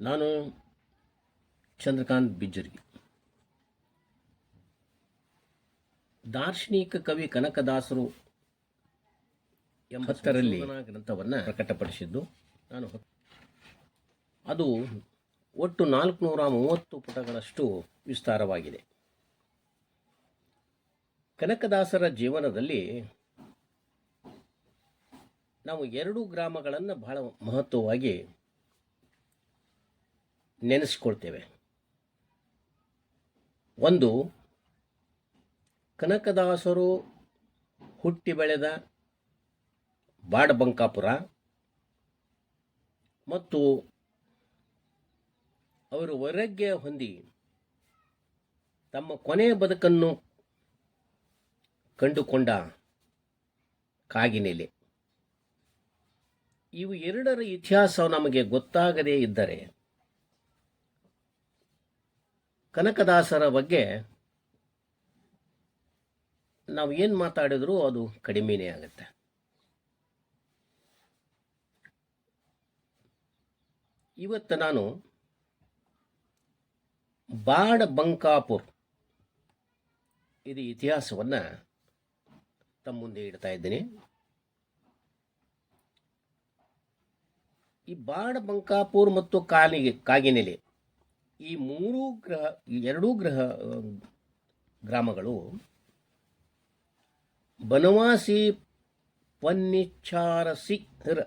ನಾನು ಚಂದ್ರಕಾಂತ್ ಬಿಜ್ಜರ್ಗಿ. ದಾರ್ಶನಿಕ ಕವಿ ಕನಕದಾಸರು ಎಂಬತ್ತರಲ್ಲಿ ಗ್ರಂಥವನ್ನು ಪ್ರಕಟಪಡಿಸಿದ್ದು. ನಾನು ಅದು ಒಟ್ಟು ನಾಲ್ಕುನೂರ ಮೂವತ್ತು ಪುಟಗಳಷ್ಟು ವಿಸ್ತಾರವಾಗಿದೆ. ಕನಕದಾಸರ ಜೀವನದಲ್ಲಿ ನಾವು ಎರಡು ಗ್ರಾಮಗಳನ್ನು ಬಹಳ ಮಹತ್ವವಾಗಿ ನೆನೆಸ್ಕೊಳ್ತೇವೆ. ಒಂದು, ಕನಕದಾಸರು ಹುಟ್ಟಿ ಬೆಳೆದ ಬಾಡಬಂಕಾಪುರ ಮತ್ತು ಅವರು ವೈರಾಗ್ಯ ಹೊಂದಿ ತಮ್ಮ ಕೊನೆಯ ಬದುಕನ್ನು ಕಂಡುಕೊಂಡ ಕಾಗಿನೆಲೆ. ಇವು ಎರಡರ ಇತಿಹಾಸ ನಮಗೆ ಗೊತ್ತಾಗದೇ ಇದ್ದರೆ ಕನಕದಾಸರ ಬಗ್ಗೆ ನಾವು ಏನು ಮಾತಾಡಿದರೂ ಅದು ಕಡಿಮೆನೇ ಆಗುತ್ತೆ. ಇವತ್ತು ನಾನು ಬಾಡ ಬಂಕಾಪುರ್ ಇದು ಇತಿಹಾಸವನ್ನು ತಮ್ಮ ಮುಂದೆ ಇಡ್ತಾ ಇದ್ದೀನಿ. ಈ ಬಾಡ ಬಂಕಾಪುರ್ ಮತ್ತು ಕಾಲಿಗೆ ಕಾಗಿನೆಲೆ ಈ ಮೂರು ಗ್ರಹ ಎರಡೂ ಗ್ರಹ ಗ್ರಾಮಗಳು ಬನವಾಸಿ ಪನ್ನಿಚ್ಚಾರಸಿರ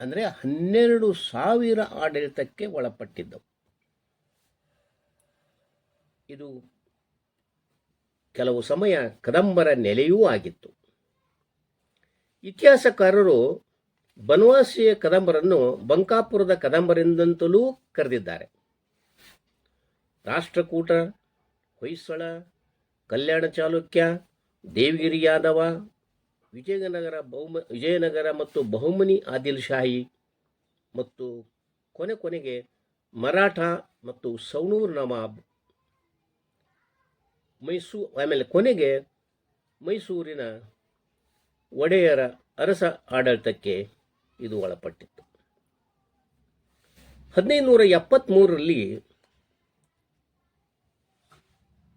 ಅಂದರೆ ಹನ್ನೆರಡು ಸಾವಿರ ಆಡಳಿತಕ್ಕೆ ಒಳಪಟ್ಟಿದ್ದವು. ಇದು ಕೆಲವು ಸಮಯ ಕದಂಬರ ನೆಲೆಯೂ ಆಗಿತ್ತು. ಇತಿಹಾಸಕಾರರು ಬನವಾಸಿಯ ಕದಂಬರನ್ನು ಬಂಕಾಪುರದ ಕದಂಬರೆಂದಂತಲೂ ಕರೆದಿದ್ದಾರೆ. ರಾಷ್ಟ್ರಕೂಟ, ಹೊಯ್ಸಳ, ಕಲ್ಯಾಣ ಚಾಲುಕ್ಯ, ದೇವಗಿರಿ ಯಾದವ, ವಿಜಯನಗರ ಬಹುಮ, ವಿಜಯನಗರ ಮತ್ತು ಬಹುಮನಿ ಆದಿಲ್ ಶಾಹಿ ಮತ್ತು ಕೊನೆ ಕೊನೆಗೆ ಮರಾಠ ಮತ್ತು ಸೌನೂರ್ ನವಾಬ್. ಮೈಸೂ, ಆಮೇಲೆ ಕೊನೆಗೆ ಮೈಸೂರಿನ ಒಡೆಯರ ಅರಸ ಆಡಳಿತಕ್ಕೆ ಇದು ಒಳಪಟ್ಟಿತ್ತು. ಹದಿನೈದು ನೂರ ಎಪ್ಪತ್ತ್ಮೂರರಲ್ಲಿ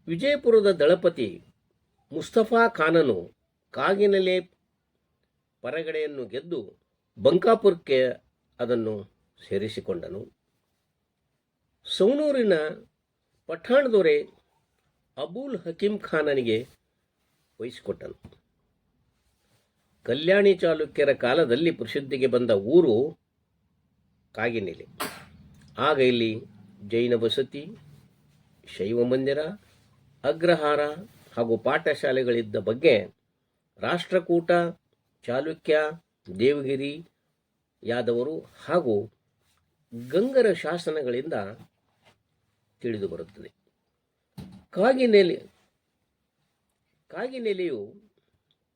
ವಿಜಯಪುರದ ದಳಪತಿ ಮುಸ್ತಫಾ ಖಾನನು ಕಾಗಿನಲೆ ಪರಗಡೆಯನ್ನು ಗೆದ್ದು ಬಂಕಾಪುರಕ್ಕೆ ಅದನ್ನು ಸೇರಿಸಿಕೊಂಡನು. ಸೌನೂರಿನ ಪಠಾಣ ದೊರೆ ಅಬುಲ್ ಹಕೀಂ ಖಾನನಿಗೆ ವಹಿಸಿಕೊಟ್ಟನು. ಕಲ್ಯಾಣಿ ಚಾಲುಕ್ಯರ ಕಾಲದಲ್ಲಿ ಪ್ರಸಿದ್ಧಿಗೆ ಬಂದ ಊರು ಕಾಗಿನೆಲೆ. ಆಗ ಇಲ್ಲಿ ಜೈನ ವಸತಿ, ಶೈವ ಮಂದಿರ ಅಗ್ರಹಾರ ಹಾಗೂ ಪಾಠಶಾಲೆಗಳಿದ್ದ ಬಗ್ಗೆ ರಾಷ್ಟ್ರಕೂಟ, ಚಾಲುಕ್ಯ, ದೇವಗಿರಿ ಯಾದವರು ಹಾಗೂ ಗಂಗರ ಶಾಸನಗಳಿಂದ ತಿಳಿದು ಬರುತ್ತದೆ. ಕಾಗಿನೆಲೆ, ಕಾಗಿನೆಲೆಯು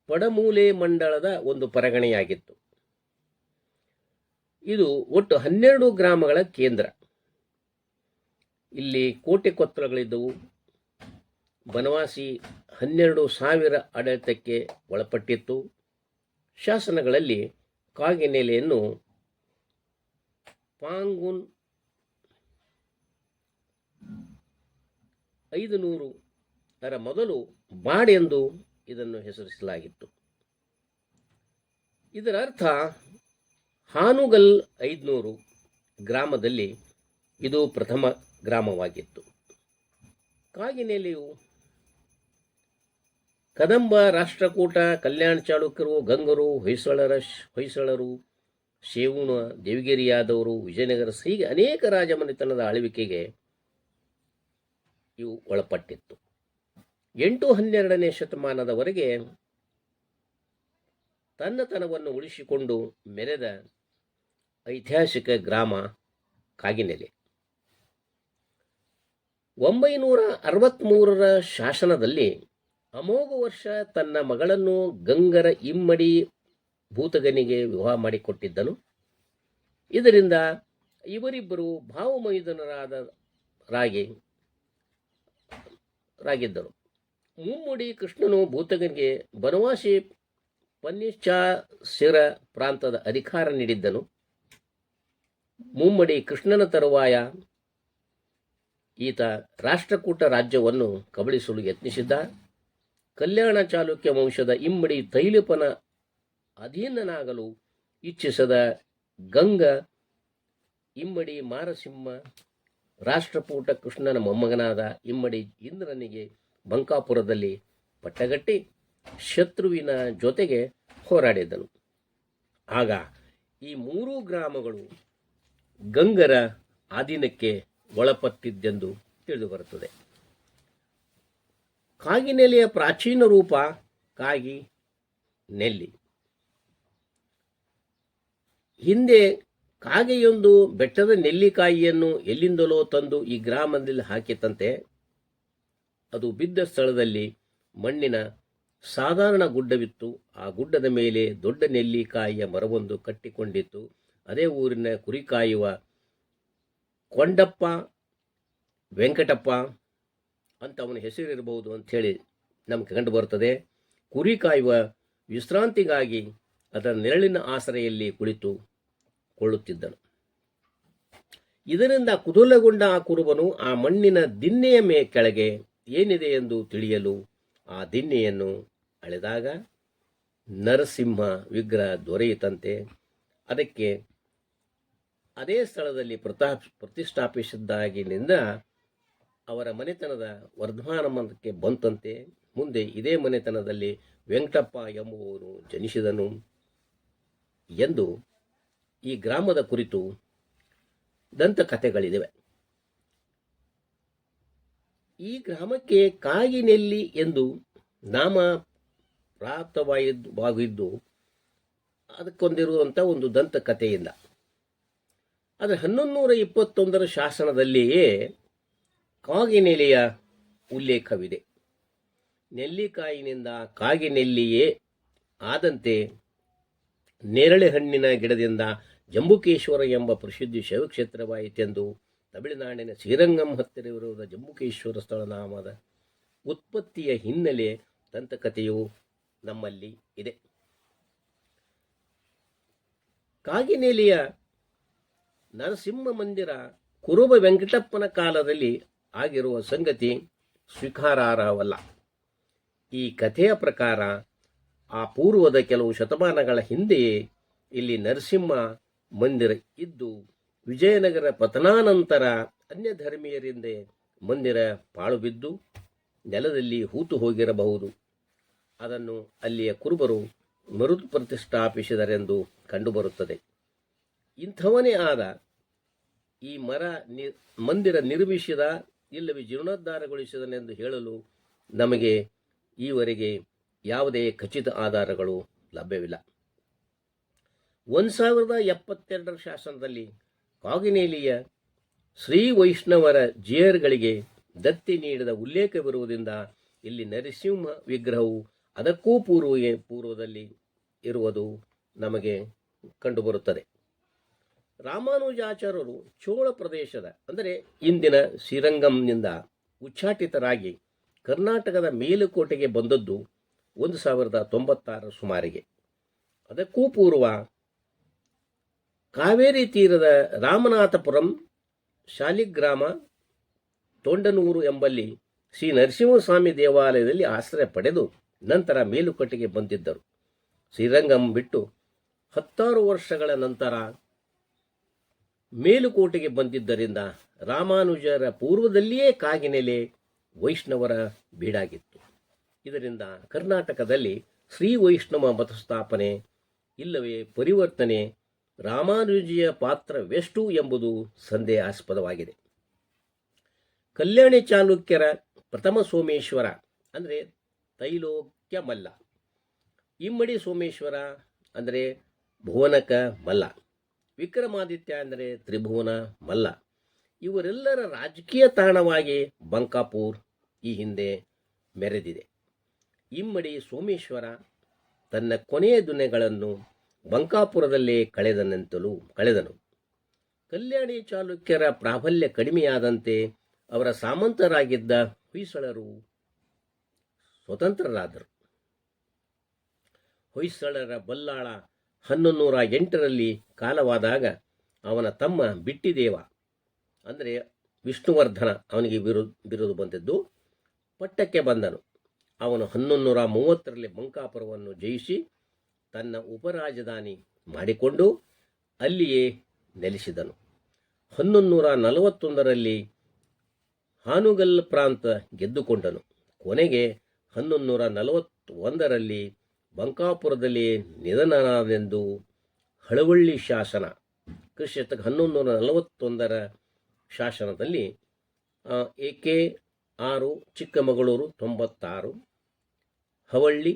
ಪಡಮೂಲೆ ಮಂಡಳದ ಒಂದು ಪರಗಣೆಯಾಗಿತ್ತು. ಇದು ಒಟ್ಟು ಹನ್ನೆರಡು ಗ್ರಾಮಗಳ ಕೇಂದ್ರ. ಇಲ್ಲಿ ಕೋಟೆ ಕೊತ್ತಲಗಳಿದ್ದವು. ಬನವಾಸಿ ಹನ್ನೆರಡು ಸಾವಿರ ಆಡಳಿತಕ್ಕೆ ಒಳಪಟ್ಟಿತ್ತು. ಶಾಸನಗಳಲ್ಲಿ ಕಾಗಿನೆಲೆಯನ್ನು ಪಾಂಗುನ್ ಐದು ನೂರು ಅದರ ಮೊದಲು ಬಾಡ್ ಎಂದು ಇದನ್ನು ಹೆಸರಿಸಲಾಗಿತ್ತು. ಇದರ ಅರ್ಥ ಹಾನುಗಲ್ ಐದುನೂರು ಗ್ರಾಮದಲ್ಲಿ ಇದು ಪ್ರಥಮ ಗ್ರಾಮವಾಗಿತ್ತು. ಕಾಗಿನೆಲೆಯು ಕದಂಬ ರಾಷ್ಟ್ರಕೂಟ, ಕಲ್ಯಾಣ ಚಾಳುಕ್ಯರು ಗಂಗರು, ಹೊಯ್ಸಳರ ಹೊಯ್ಸಳರು, ಶೇವುಣ ದೇವಗಿರಿಯಾದವರು ವಿಜಯನಗರ ಹೀಗೆ ಅನೇಕ ರಾಜಮನೆತನದ ಆಳ್ವಿಕೆಗೆ ಇವು ಒಳಪಟ್ಟಿತ್ತು. ಎಂಟು ಹನ್ನೆರಡನೇ ಶತಮಾನದವರೆಗೆ ತನ್ನತನವನ್ನು ಉಳಿಸಿಕೊಂಡು ಮೆರೆದ ಐತಿಹಾಸಿಕ ಗ್ರಾಮ ಕಾಗಿನೆಲೆ. ಒಂಬೈನೂರ ಅರವತ್ತ್ಮೂರರ ಶಾಸನದಲ್ಲಿ ಅಮೋಘ ವರ್ಷ ತನ್ನ ಮಗಳನ್ನು ಗಂಗರ ಇಮ್ಮಡಿ ಭೂತಗನಿಗೆ ವಿವಾಹ ಮಾಡಿಕೊಟ್ಟಿದ್ದನು. ಇದರಿಂದ ಇವರಿಬ್ಬರು ಭಾವಮೈದನರಾದ ರಾಗಿ, ರಾಗಿದ್ದರು. ಮುಮ್ಮುಡಿ ಕೃಷ್ಣನು ಭೂತಗನಿಗೆ ಬನವಾಸಿ ಪನ್ನಿಚ್ಚಾಸಿರ ಪ್ರಾಂತದ ಅಧಿಕಾರ ನೀಡಿದ್ದನು. ಮುಮ್ಮಡಿ ಕೃಷ್ಣನ ತರುವಾಯ ಈತ ರಾಷ್ಟ್ರಕೂಟ ರಾಜ್ಯವನ್ನು ಕಬಳಿಸಲು ಯತ್ನಿಸಿದ್ದ. ಕಲ್ಯಾಣ ಚಾಲುಕ್ಯ ವಂಶದ ಇಮ್ಮಡಿ ತೈಲಪನ ಅಧೀನನಾಗಲು ಇಚ್ಛಿಸದ ಗಂಗ, ಇಮ್ಮಡಿ ಮಾರಸಿಂಹ, ರಾಷ್ಟ್ರಕೂಟ ಕೃಷ್ಣನ ಮೊಮ್ಮಗನಾದ ಇಮ್ಮಡಿ ಇಂದ್ರನಿಗೆ ಬಂಕಾಪುರದಲ್ಲಿ ಪಟ್ಟಗಟ್ಟಿ ಶತ್ರುವಿನ ಜೊತೆಗೆ ಹೋರಾಡಿದನು. ಆಗ ಈ ಮೂರೂ ಗ್ರಾಮಗಳು ಗಂಗರ ಅಧೀನಕ್ಕೆ ಒಳಪಟ್ಟಿದ್ದೆಂದು ತಿಳಿದುಬರುತ್ತದೆ. ಕಾಗಿನೆಲೆಯ ಪ್ರಾಚೀನ ರೂಪ ಕಾಗಿ ನೆಲ್ಲಿ. ಹಿಂದೆ ಕಾಗೆಯೊಂದು ಬೆಟ್ಟದ ನೆಲ್ಲಿಕಾಯಿಯನ್ನು ಎಲ್ಲಿಂದಲೋ ತಂದು ಈ ಗ್ರಾಮದಲ್ಲಿ ಹಾಕಿತಂತೆ ಅದು ಬಿದ್ದ ಸ್ಥಳದಲ್ಲಿ ಮಣ್ಣಿನ ಸಾಧಾರಣ ಗುಡ್ಡವಿತ್ತು. ಆ ಗುಡ್ಡದ ಮೇಲೆ ದೊಡ್ಡ ನೆಲ್ಲಿಕಾಯಿಯ ಮರವೊಂದು ಕಟ್ಟಿಕೊಂಡಿತ್ತು. ಅದೇ ಊರಿನ ಕುರಿಕಾಯುವ ಕೊಂಡಪ್ಪ ವೆಂಕಟಪ್ಪ ಅಂತ ಅವನ ಹೆಸರಿರಬಹುದು ಅಂಥೇಳಿ ನಮಗೆ ಕಂಡು ಬರ್ತದೆ. ಕುರಿ ಕಾಯುವ ವಿಶ್ರಾಂತಿಗಾಗಿ ಅದರ ನೆರಳಿನ ಆಸರೆಯಲ್ಲಿ ಕುಳಿತು ಕೊಳ್ಳುತ್ತಿದ್ದನು. ಇದರಿಂದ ಕುದುಲಗೊಂಡ ಆ ಕುರುಬನು ಆ ಮಣ್ಣಿನ ದಿನ್ನೆಯ ಮೇ ಕೆಳಗೆ ಏನಿದೆ ಎಂದು ತಿಳಿಯಲು ಆ ದಿನ್ನೆಯನ್ನು ಅಳೆದಾಗ ನರಸಿಂಹ ವಿಗ್ರಹ ದೊರೆಯಿತಂತೆ. ಅದಕ್ಕೆ ಅದೇ ಸ್ಥಳದಲ್ಲಿ ಪ್ರತಾಪ್ ಪ್ರತಿಷ್ಠಾಪಿಸಿದ್ದಾಗಿನಿಂದ ಅವರ ಮನೆತನದ ವರ್ಧಮಾನಕ್ಕೆ ಬಂತಂತೆ ಮುಂದೆ ಇದೇ ಮನೆತನದಲ್ಲಿ ವೆಂಕಟಪ್ಪ ಎಂಬುವವನು ಜನಿಸಿದನು ಎಂದು ಈ ಗ್ರಾಮದ ಕುರಿತು ದಂತಕಥೆಗಳಿವೆ ಈ ಗ್ರಾಮಕ್ಕೆ ಕಾಗಿನೆಲ್ಲಿ ಎಂದು ನಾಮ ಪ್ರಾಪ್ತವಾಗಿದ್ದು ಅದಕ್ಕೊಂದಿರುವಂಥ ಒಂದು ದಂತಕಥೆಯಿಂದ. ಆದರೆ ಹನ್ನೊಂದು ನೂರ ಇಪ್ಪತ್ತೊಂದರ ಶಾಸನದಲ್ಲಿಯೇ ಕಾಗಿನೆಲೆಯ ಉಲ್ಲೇಖವಿದೆ. ನೆಲ್ಲಿಕಾಯಿನಿಂದ ಕಾಗಿನೆಲ್ಲಿಯೇ ಆದಂತೆ ನೇರಳೆ ಹಣ್ಣಿನ ಗಿಡದಿಂದ ಜಂಬುಕೇಶ್ವರ ಎಂಬ ಪ್ರಸಿದ್ಧಿ ಶೈವಕ್ಷೇತ್ರವಾಯಿತೆಂದು ತಮಿಳುನಾಡಿನ ಶ್ರೀರಂಗಂ ಹತ್ತಿರವಿರುವ ಜಂಬುಕೇಶ್ವರ ಸ್ಥಳನಾಮದ ಉತ್ಪತ್ತಿಯ ಹಿನ್ನೆಲೆ ದಂತಕಥೆಯು ನಮ್ಮಲ್ಲಿ ಇದೆ. ಕಾಗಿನೆಲೆಯ ನರಸಿಂಹ ಮಂದಿರ ಕುರುಬ ವೆಂಕಟಪ್ಪನ ಕಾಲದಲ್ಲಿ ಆಗಿರುವ ಸಂಗತಿ ಸ್ವೀಕಾರಾರ್ಹವಲ್ಲ. ಈ ಕಥೆಯ ಪ್ರಕಾರ ಆ ಪೂರ್ವದ ಕೆಲವು ಶತಮಾನಗಳ ಹಿಂದೆಯೇ ಇಲ್ಲಿ ನರಸಿಂಹ ಮಂದಿರ ಇದ್ದು, ವಿಜಯನಗರ ಪತನಾನಂತರ ಅನ್ಯ ಧರ್ಮೀಯರಿಂದ ಮಂದಿರ ಪಾಳು ಬಿದ್ದು ನೆಲದಲ್ಲಿ ಹೂತು ಹೋಗಿರಬಹುದು. ಅದನ್ನು ಅಲ್ಲಿಯ ಕುರುಬರು ಮರುತು ಪ್ರತಿಷ್ಠಾಪಿಸಿದರೆಂದು ಕಂಡುಬರುತ್ತದೆ. ಇಂಥವನೇ ಆದ ಈ ಮರ ನಿ, ಮಂದಿರ ನಿರ್ಮಿಸಿದ ಇಲ್ಲವೇ ಜೀರ್ಣೋದ್ಧಾರಗೊಳಿಸಿದನೆಂದು ಹೇಳಲು ನಮಗೆ ಈವರೆಗೆ ಯಾವುದೇ ಖಚಿತ ಆಧಾರಗಳು ಲಭ್ಯವಿಲ್ಲ. ಒಂದು ಸಾವಿರದ ಎಪ್ಪತ್ತೆರಡರ ಶಾಸನದಲ್ಲಿ ಕಾಗಿನೇಲಿಯ ಶ್ರೀ ವೈಷ್ಣವರ ಜಿಯರ್ಗಳಿಗೆ ದತ್ತಿ ನೀಡಿದ ಉಲ್ಲೇಖವಿರುವುದರಿಂದ ಇಲ್ಲಿ ನರಸಿಂಹ ವಿಗ್ರಹವು ಅದಕ್ಕೂ ಪೂರ್ವ ಪೂರ್ವದಲ್ಲಿ ಇರುವುದು ನಮಗೆ ಕಂಡುಬರುತ್ತದೆ. ರಾಮಾನುಜಾಚಾರ್ಯರು ಚೋಳ ಪ್ರದೇಶದ, ಅಂದರೆ ಇಂದಿನ ಶ್ರೀರಂಗಂನಿಂದ ಉಚ್ಚಾಟಿತರಾಗಿ ಕರ್ನಾಟಕದ ಮೇಲುಕೋಟೆಗೆ ಬಂದದ್ದು ಒಂದು ಸಾವಿರದ ತೊಂಬತ್ತಾರರ ಸುಮಾರಿಗೆ. ಅದಕ್ಕೂ ಪೂರ್ವ ಕಾವೇರಿ ತೀರದ ರಾಮನಾಥಪುರಂ ಶಾಲಿಗ್ರಾಮ ತೊಂಡನೂರು ಎಂಬಲ್ಲಿ ಶ್ರೀ ನರಸಿಂಹಸ್ವಾಮಿ ದೇವಾಲಯದಲ್ಲಿ ಆಶ್ರಯ ಪಡೆದು ನಂತರ ಮೇಲುಕೋಟೆಗೆ ಬಂದಿದ್ದರು. ಶ್ರೀರಂಗಂ ಬಿಟ್ಟು ಹತ್ತಾರು ವರ್ಷಗಳ ನಂತರ ಮೇಲುಕೋಟೆಗೆ ಬಂದಿದ್ದರಿಂದ ರಾಮಾನುಜರ ಪೂರ್ವದಲ್ಲಿಯೇ ಕಾಗಿನೆಲೆ ವೈಷ್ಣವರ ಬೀಡಾಗಿತ್ತು. ಇದರಿಂದ ಕರ್ನಾಟಕದಲ್ಲಿ ಶ್ರೀ ವೈಷ್ಣವ ಮತಸ್ಥಾಪನೆ, ಇಲ್ಲವೇ ಪರಿವರ್ತನೆ, ರಾಮಾನುಜಿಯ ಪಾತ್ರವೆಷ್ಟು ಎಂಬುದು ಸಂದೇಹಾಸ್ಪದವಾಗಿದೆ. ಕಲ್ಯಾಣಿ ಚಾಲುಕ್ಯರ ಪ್ರಥಮ ಸೋಮೇಶ್ವರ ಅಂದರೆ ತೈಲೋಕ್ಯ ಮಲ್ಲ ಇಮ್ಮಡಿ ಸೋಮೇಶ್ವರ ಅಂದರೆ ಭುವನಕ ಮಲ್ಲ. ವಿಕ್ರಮಾದಿತ್ಯ ಅಂದರೆ ತ್ರಿಭುವನ ಮಲ್ಲ. ಇವರೆಲ್ಲರ ರಾಜಕೀಯ ತಾಣವಾಗಿ ಬಂಕಾಪುರ್ ಈ ಹಿಂದೆ ಮೆರೆದಿದೆ. ಇಮ್ಮಡಿ ಸೋಮೇಶ್ವರ ತನ್ನ ಕೊನೆಯ ದುನೆಗಳನ್ನು ಬಂಕಾಪುರದಲ್ಲೇ ಕಳೆದನೆಂತಲೂ ಕಳೆದನು. ಕಲ್ಯಾಣಿ ಚಾಲುಕ್ಯರ ಪ್ರಾಬಲ್ಯ ಕಡಿಮೆಯಾದಂತೆ ಅವರ ಸಾಮಂತರಾಗಿದ್ದ ಹೊಯ್ಸಳರು ಸ್ವತಂತ್ರರಾದರು. ಹೊಯ್ಸಳರ ಬಲ್ಲಾಳ ಹನ್ನೊಂದು ನೂರ ಎಂಟರಲ್ಲಿ ಕಾಲವಾದಾಗ ಅವನ ತಮ್ಮ ಬಿಟ್ಟಿದೇವ, ಅಂದರೆ ವಿಷ್ಣುವರ್ಧನ ಅವನಿಗೆ ಬಿರು, ಬಿರುದು ಬಂದಿದ್ದು. ಪಟ್ಟಕ್ಕೆ ಬಂದನು. ಅವನು ಹನ್ನೊಂದು ನೂರ ಮೂವತ್ತರಲ್ಲಿ ಬಂಕಾಪುರವನ್ನು ಜಯಿಸಿ ತನ್ನ ಉಪರಾಜಧಾನಿ ಮಾಡಿಕೊಂಡು ಅಲ್ಲಿಯೇ ನೆಲೆಸಿದನು. ಹನ್ನೊಂದು ನೂರ ನಲವತ್ತೊಂದರಲ್ಲಿ ಹಾನುಗಲ್ ಪ್ರಾಂತ ಗೆದ್ದುಕೊಂಡನು. ಕೊನೆಗೆ ಹನ್ನೊಂದು ನೂರ ನಲವತ್ತೊಂದರಲ್ಲಿ ಬಂಕಾಪುರದಲ್ಲಿ ನಿಧನನಾದೆಂದು ಹಳವಳ್ಳಿ ಶಾಸನ ಕ್ರಿಸ್ತಕ ಹನ್ನೊಂದು ನೂರ ನಲವತ್ತೊಂದರ ಶಾಸನದಲ್ಲಿ ಎಕೆ ಆರು ಚಿಕ್ಕಮಗಳೂರು ತೊಂಬತ್ತಾರು, ಹವಳ್ಳಿ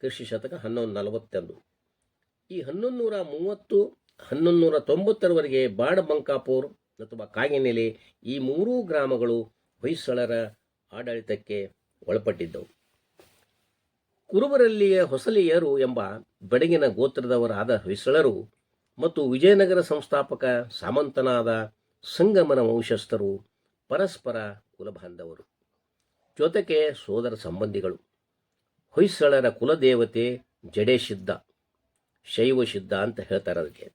ಕೃಷಿ ಶತಕ ಹನ್ನೊಂದು ನಲವತ್ತೊಂದು. ಈ ಹನ್ನೊಂದು ನೂರ ಮೂವತ್ತು, ಹನ್ನೊಂದು ನೂರ ತೊಂಬತ್ತರವರೆಗೆ ಬಾಡಬಂಕಾಪುರ್ ಅಥವಾ ಕಾಗಿನೆಲೆ ಈ ಮೂರೂ ಗ್ರಾಮಗಳು ಹೊಯ್ಸಳರ ಆಡಳಿತಕ್ಕೆ ಒಳಪಟ್ಟಿದ್ದವು. ಕುರುಬರಲ್ಲಿಯ ಹೊಸಲಿಯರು ಎಂಬ ಬೆಡಗಿನ ಗೋತ್ರದವರಾದ ಹೊಯ್ಸಳರು ಮತ್ತು ವಿಜಯನಗರ ಸಂಸ್ಥಾಪಕ ಸಾಮಂತನಾದ ಸಂಗಮನ ವಂಶಸ್ಥರು ಪರಸ್ಪರ ಕುಲಬಾಂಧವರು. ಜೊತೆಗೆ ಸೋದರ ಸಂಬಂಧಿಗಳು. ಹೊಯ್ಸಳರ ಕುಲದೇವತೆ ಜಡೇಶಿದ್ದ, ಶೈವಶಿದ್ದ ಅಂತ ಹೇಳ್ತಾರೆ ಅದಕ್ಕೆ.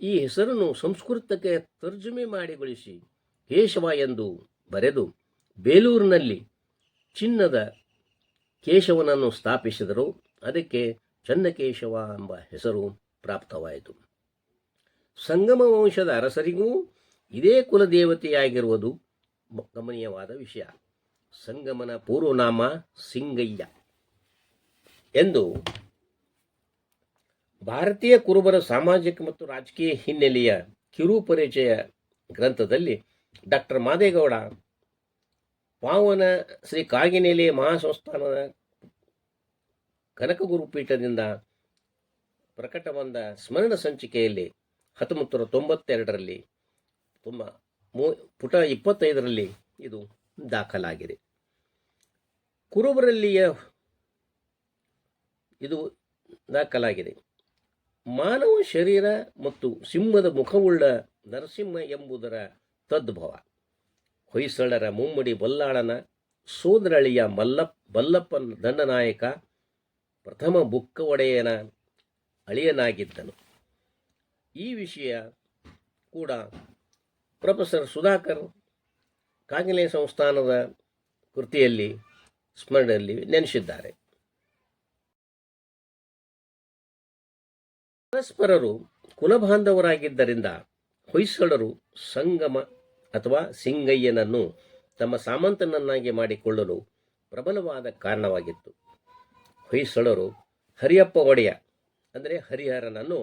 ಈ ಹೆಸರನ್ನು ಸಂಸ್ಕೃತಕ್ಕೆ ತರ್ಜುಮೆ ಮಾಡಿಗೊಳಿಸಿ ಕೇಶವ ಎಂದು ಬರೆದು ಬೇಲೂರಿನಲ್ಲಿ ಚಿನ್ನದ ಕೇಶವನನ್ನು ಸ್ಥಾಪಿಸಿದರು. ಅದಕ್ಕೆ ಚನ್ನಕೇಶವ ಎಂಬ ಹೆಸರು ಪ್ರಾಪ್ತವಾಯಿತು. ಸಂಗಮ ವಂಶದ ಅರಸರಿಗೂ ಇದೇ ಕುಲದೇವತೆಯಾಗಿರುವುದು ಗಮನೀಯವಾದ ವಿಷಯ. ಸಂಗಮನ ಪೂರ್ವನಾಮ ಸಿಂಗಯ್ಯ ಎಂದು ಭಾರತೀಯ ಕುರುಬರ ಸಾಮಾಜಿಕ ಮತ್ತು ರಾಜಕೀಯ ಹಿನ್ನೆಲೆಯ ಕಿರು ಪರಿಚಯ ಗ್ರಂಥದಲ್ಲಿ ಡಾಕ್ಟರ್ ಮಾದೇಗೌಡ ಪಾವನ ಶ್ರೀ ಕಾಗಿನೆಲೆ ಮಹಾಸಂಸ್ಥಾನದ ಕನಕಗುರುಪೀಠದಿಂದ ಪೀಠದಿಂದ ಪ್ರಕಟವಾದ ಸ್ಮರಣ ಸಂಚಿಕೆಯಲ್ಲಿ ಹತ್ತೊಂಬತ್ತು ನೂರ ತೊಂಬತ್ತೆರಡರಲ್ಲಿ ತುಂಬ ಮೂ, ಪುಟ ಇಪ್ಪತ್ತೈದರಲ್ಲಿ ಇದು ದಾಖಲಾಗಿದೆ. ಕುರುಬರಲ್ಲಿಯ ಇದು ದಾಖಲಾಗಿದೆ. ಮಾನವ ಶರೀರ ಮತ್ತು ಸಿಂಹದ ಮುಖವುಳ್ಳ ನರಸಿಂಹ ಎಂಬುದರ ತದ್ಭವ. ಹೊಯ್ಸಳರ ಮುಮ್ಮಡಿ ಬಲ್ಲಾಳನ ಸೋದರಳಿಯ ಮಲ್ಲಪ್ಪ ಬಲ್ಲಪ್ಪ ದಂಡನಾಯಕ ಪ್ರಥಮ ಬುಕ್ಕ ಒಡೆಯನ ಅಳಿಯನಾಗಿದ್ದನು. ಈ ವಿಷಯ ಕೂಡ ಪ್ರೊಫೆಸರ್ ಸುಧಾಕರ್ ಕಾಗಿಲೆ ಸಂಸ್ಥಾನದ ಕೃತಿಯಲ್ಲಿ ಸ್ಮರಣೆಯಲ್ಲಿ ನೆನೆಸಿದ್ದಾರೆ. ಪರಸ್ಪರರು ಕುಲಬಾಂಧವರಾಗಿದ್ದರಿಂದ ಹೊಯ್ಸಳರು ಸಂಗಮ ಅಥವಾ ಸಿಂಗಯ್ಯನನ್ನು ತಮ್ಮ ಸಾಮಂತನನ್ನಾಗಿ ಮಾಡಿಕೊಳ್ಳಲು ಪ್ರಬಲವಾದ ಕಾರಣವಾಗಿತ್ತು. ಹೊಯ್ಸಳರು ಹರಿಯಪ್ಪ ಒಡೆಯ, ಅಂದರೆ ಹರಿಹರನನ್ನು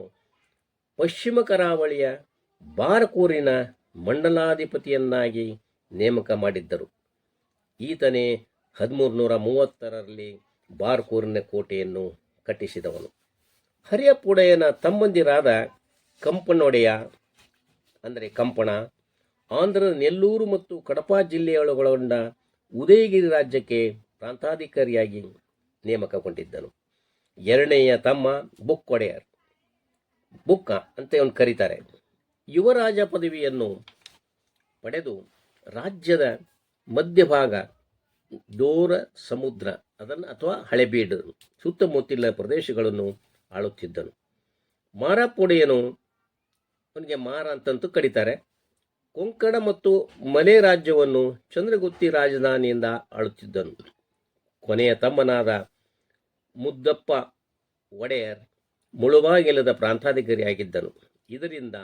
ಪಶ್ಚಿಮ ಕರಾವಳಿಯ ಬಾರಕೂರಿನ ಮಂಡಲಾಧಿಪತಿಯನ್ನಾಗಿ ನೇಮಕ ಮಾಡಿದ್ದರು. ಈತನೇ ಹದಿಮೂರು ನೂರ ಮೂವತ್ತರಲ್ಲಿ ಬಾರ್ಕೂರಿನ ಕೋಟೆಯನ್ನು ಕಟ್ಟಿಸಿದವನು. ಹರಿಯಪ್ಪ ಒಡೆಯನ ತಮ್ಮಂದಿರಾದ ಕಂಪನೊಡೆಯ, ಅಂದರೆ ಕಂಪಣ ಆಂಧ್ರದ ನೆಲ್ಲೂರು ಮತ್ತು ಕಡಪಾ ಜಿಲ್ಲೆಯೊಳಗೊಳಗೊಂಡ ಉದಯಗಿರಿ ರಾಜ್ಯಕ್ಕೆ ಪ್ರಾಂತಾಧಿಕಾರಿಯಾಗಿ ನೇಮಕಗೊಂಡಿದ್ದನು. ಎರಡನೆಯ ತಮ್ಮ ಬುಕ್ ಒಡೆಯರ್. ಬುಕ್ಕ ಅಂತ ಇವನು ಕರೀತಾರೆ. ಯುವರಾಜ ಪದವಿಯನ್ನು ಪಡೆದು ರಾಜ್ಯದ ಮಧ್ಯಭಾಗ ದೂರ ಸಮುದ್ರ ಅದನ್ನು ಅಥವಾ ಹಳೆಬೀಡು ಸುತ್ತಮುತ್ತಲಿನ ಪ್ರದೇಶಗಳನ್ನು ಆಳುತ್ತಿದ್ದನು. ಮಾರಪ್ಪೊಡೆಯನು ಅವನಿಗೆ ಮಾರ ಅಂತಂತೂ ಕರೀತಾರೆ. ಕೊಂಕಣ ಮತ್ತು ಮಲೆ ರಾಜ್ಯವನ್ನು ಚಂದ್ರಗುತ್ತಿ ರಾಜಧಾನಿಯಿಂದ ಆಳುತ್ತಿದ್ದನು. ಕೊನೆಯ ತಮ್ಮನಾದ ಮುದ್ದಪ್ಪ ಒಡೆಯರ್ ಮುಳುಬಾಗಿಲದ ಪ್ರಾಂತಾಧಿಕಾರಿಯಾಗಿದ್ದನು. ಇದರಿಂದ